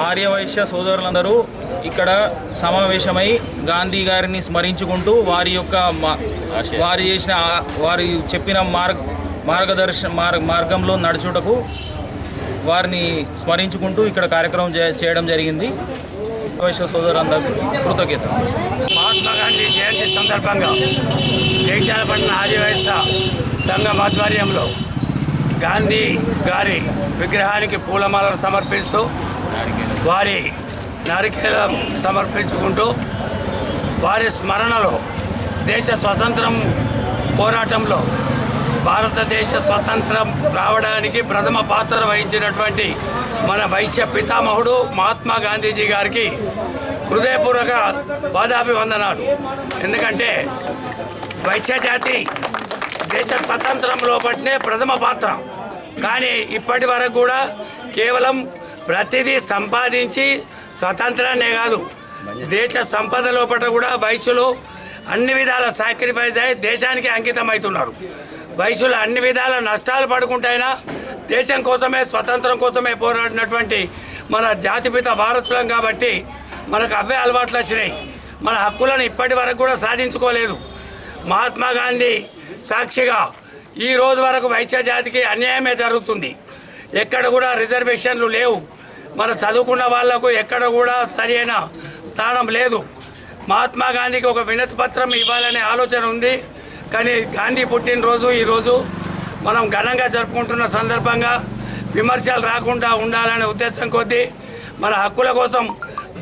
ఆర్యవైశ్య సోదరులందరూ ఇక్కడ సమావేశమై గాంధీ గారిని స్మరించుకుంటూ వారి యొక్క మా- వారు చేసిన వారి చెప్పిన మార్గ మార్గదర్శన మార్గ మార్గంలో నడుచుటకు వారిని స్మరించుకుంటూ ఇక్కడ కార్యక్రమం చే- చేయడం జరిగింది. వైశ్య సోదరులందరూ కృతజ్ఞత. మహాత్మా గాంధీ జయంతి సందర్భంగా జగిత్యాలపట్నం ఆర్యవైశ్య సంఘం ఆధ్వర్యంలో గాంధీ గారి విగ్రహానికి పూలమాలలు సమర్పిస్తూ వారి నారికేలం సమర్పించుకుంటూ వారి స్మరణలో దేశ స్వతంత్రం పోరాటంలో భారతదేశ స్వతంత్రం రావడానికి ప్రథమ పాత్ర వహించినటువంటి మన వైశ్య పితామహుడు మహాత్మా గాంధీజీ గారికి హృదయపూర్వక పాదాభివందనాలు. ఎందుకంటే వైశ్య జాతి దేశ స్వతంత్రం లోపట్నే ప్రథమ పాత్ర. కానీ ఇప్పటి వరకు కూడా కేవలం ప్రతిదీ సంపాదించి స్వతంత్రాన్నే కాదు దేశ సంపద లోపల కూడా వైశ్యులు అన్ని విధాల సాక్రిఫైస్ అయి దేశానికి అంకితం అవుతున్నారు వైశ్యులు అన్ని విధాల నష్టాలు పడుకుంటైనా దేశం కోసమే స్వతంత్రం కోసమే పోరాడినటువంటి మన జాతిపిత వారసులం కాబట్టి మనకు అవే అలవాట్లు వచ్చినాయి. మన హక్కులను ఇప్పటి వరకు కూడా సాధించుకోలేదు. మహాత్మా గాంధీ సాక్షిగా ఈ రోజు వరకు వైశ్య జాతికి అన్యాయమే జరుగుతుంది. ఎక్కడ కూడా రిజర్వేషన్లు లేవు. మన చదువుకున్న వాళ్ళకు ఎక్కడ కూడా సరైన స్థానం లేదు. మహాత్మా గాంధీకి ఒక వినతి పత్రం ఇవ్వాలనే ఆలోచన ఉంది. కానీ గాంధీ పుట్టినరోజు ఈరోజు మనం ఘనంగా జరుపుకుంటున్న సందర్భంగా విమర్శలు రాకుండా ఉండాలనే ఉద్దేశం కొద్దీ మన హక్కుల కోసం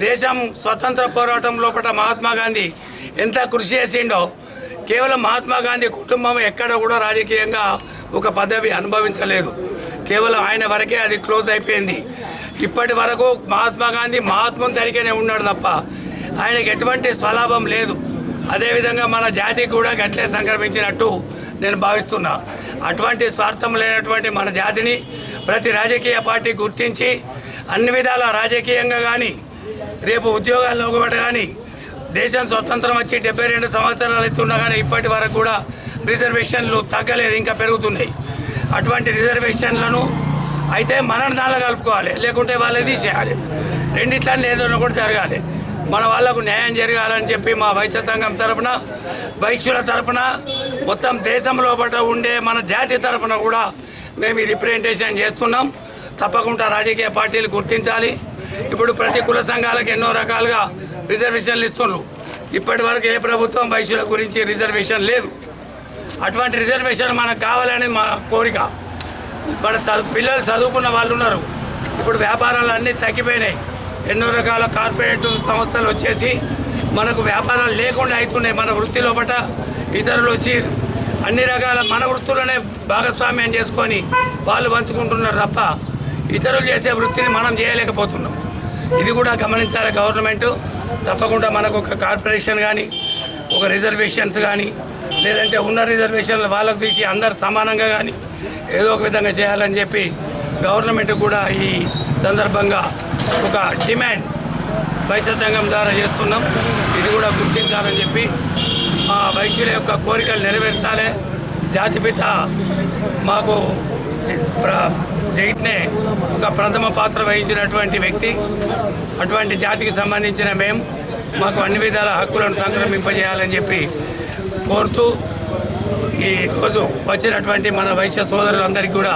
దేశం స్వతంత్ర పోరాటం లోపల మహాత్మా గాంధీ ఎంత కృషి చేసిండో కేవలం మహాత్మా గాంధీ కుటుంబం ఎక్కడ కూడా రాజకీయంగా ఒక పదవి అనుభవించలేదు. కేవలం ఆయన వరకే అది క్లోజ్ అయిపోయింది. ఇప్పటి వరకు మహాత్మా గాంధీ మహాత్మం తరిగానే ఉన్నాడు తప్ప ఆయనకి ఎటువంటి స్వలాభం లేదు. అదేవిధంగా మన జాతికి కూడా గట్లే సంక్రమించినట్టు నేను భావిస్తున్నా. అటువంటి స్వార్థం లేనటువంటి మన జాతిని ప్రతి రాజకీయ పార్టీ గుర్తించి అన్ని విధాల రాజకీయంగా కానీ రేపు ఉద్యోగాల్లో ఒకటి కానీ దేశం స్వతంత్రం వచ్చి డెబ్బై రెండు సంవత్సరాలు అవుతున్నా కానీ ఇప్పటి వరకు కూడా రిజర్వేషన్లు తగ్గలేదు ఇంకా పెరుగుతున్నాయి. అటువంటి రిజర్వేషన్లను అయితే మనం దానిలో కలుపుకోవాలి లేకుంటే వాళ్ళే తీసేయాలి. రెండిట్లని ఏదో కూడా జరగాలి. మన వాళ్ళకు న్యాయం జరగాలని చెప్పి మా వైశ్య సంఘం తరఫున వైశ్యుల తరఫున మొత్తం దేశంలో పట్ల ఉండే మన జాతి తరఫున కూడా మేము రిప్రజెంటేషన్ చేస్తున్నాం. తప్పకుండా రాజకీయ పార్టీలు గుర్తించాలి. ఇప్పుడు ప్రతి కుల సంఘాలకు ఎన్నో రకాలుగా రిజర్వేషన్లు ఇస్తున్నారు. ఇప్పటి వరకు ఏ ప్రభుత్వం వైశ్యుల గురించి రిజర్వేషన్ లేదు. అటువంటి రిజర్వేషన్ మనకు కావాలని మా కోరిక. మన చదువు పిల్లలు చదువుకున్న వాళ్ళు ఉన్నారు. ఇప్పుడు వ్యాపారాలు అన్నీ తగ్గిపోయినాయి. ఎన్నో రకాల కార్పొరేట్ సంస్థలు వచ్చేసి మనకు వ్యాపారాలు లేకుండా అవుతున్నాయి మన వృత్తి లోపల ఇతరులు వచ్చి అన్ని రకాల మన వృత్తులనే భాగస్వామ్యం చేసుకొని వాళ్ళు పంచుకుంటున్నారు తప్ప ఇతరులు చేసే వృత్తిని మనం చేయలేకపోతున్నాం. ఇది కూడా గమనించాలి గవర్నమెంట్. తప్పకుండా మనకు ఒక కార్పొరేషన్ కానీ ఒక రిజర్వేషన్స్ కానీ లేదంటే ఉన్న రిజర్వేషన్లు వాళ్ళకు తీసి అందరు సమానంగా కానీ ఏదో ఒక విధంగా చేయాలని చెప్పి గవర్నమెంట్ కూడా ఈ సందర్భంగా ఒక డిమాండ్ వైశ్య సంఘం ద్వారా చేస్తున్నాం. ఇది కూడా గుర్తించాలని చెప్పి మా వైశ్యుల యొక్క కోరికలు నెరవేర్చాలి. జాతిపిత మాకు జైట్నే ఒక ప్రథమ పాత్ర వహించినటువంటి వ్యక్తి. అటువంటి జాతికి సంబంధించిన మేము మాకు అన్ని విధాల హక్కులను సంక్రమింపజేయాలని చెప్పి కోరుతూ ఈరోజు వచ్చినటువంటి మన వైశ్య సోదరులందరికీ కూడా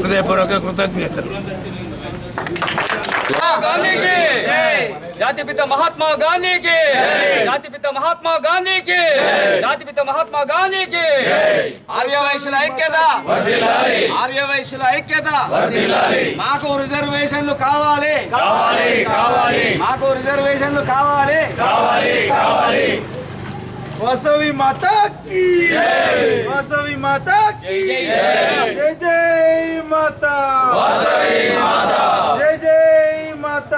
హృదయపూర్వక కృతజ్ఞతలు. జాతిపిత మహాత్మా గాంధీకి జాతిపిత మహాత్మా గాంధీకి జాతిపిత మహాత్మా గాంధీకి ఆర్యవైశ్యుల ఐక్యత! ఆర్యవైశ్యుల ఐక్యత! మాకు రిజర్వేషన్లు కావాలి! కావాలి మాకు రిజర్వేషన్లు కావాలి! వసవి మాత వసవి మాత జై జై మాత. జై జై మాత.